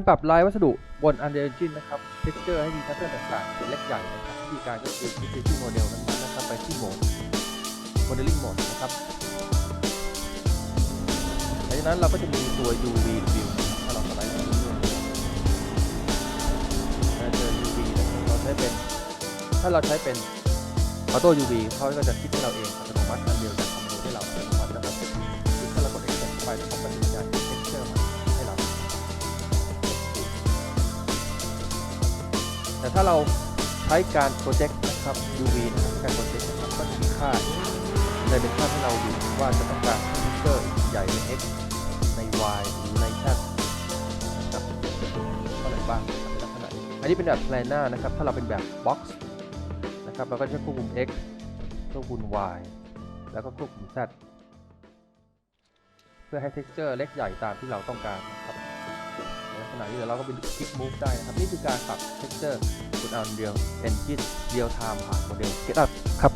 ปรับลายวัสดุบน Unreal Engine นะครับ texture ให้มี pattern ต่างๆเป็นเล็กใหญ่นะครับวิธีการก็คือคลิกที่โมเดลนั้นนะครับไปที่โหมด modeling mode นะครับหลังจากนั้นเราก็จะมีตัว UV view นะครับถ้าเราสไลด์มาเรื่อยๆเราเจอ UV นะครับเราใช้เป็น ถ้าเราใช้เป็น Auto UV เขาก็จะคิดให้เราเอง แต่ถ้าเราใช้การโปรเจกต์นะครับ UV นะครับการโปรเจกต์นะครับก็จะมีค่าในเป็นค่าให้เราอยู่ว่าจะต้องการฟิกเกอร์ใหญ่ใน X ใน Y หรือใน Z นะครับเท่าไหร่บ้างลักษณะนี้อันนี้เป็นแบบ planar นะครับ ถ้าเราเป็นแบบ box นะครับเราก็จะควบคุม X ควบคุม Y แล้วก็ควบคุม Z เพื่อให้ texture เล็กใหญ่ตามที่เราต้องการ ไหนอยู่แล้วเราก็ไป็นคลิกมูฟได้นะครับ นี่คือการปรับเท็กเจอร์บนอันเดียวเอนจินเดียวไทม์ผ่านโมเดล GitHub ครับ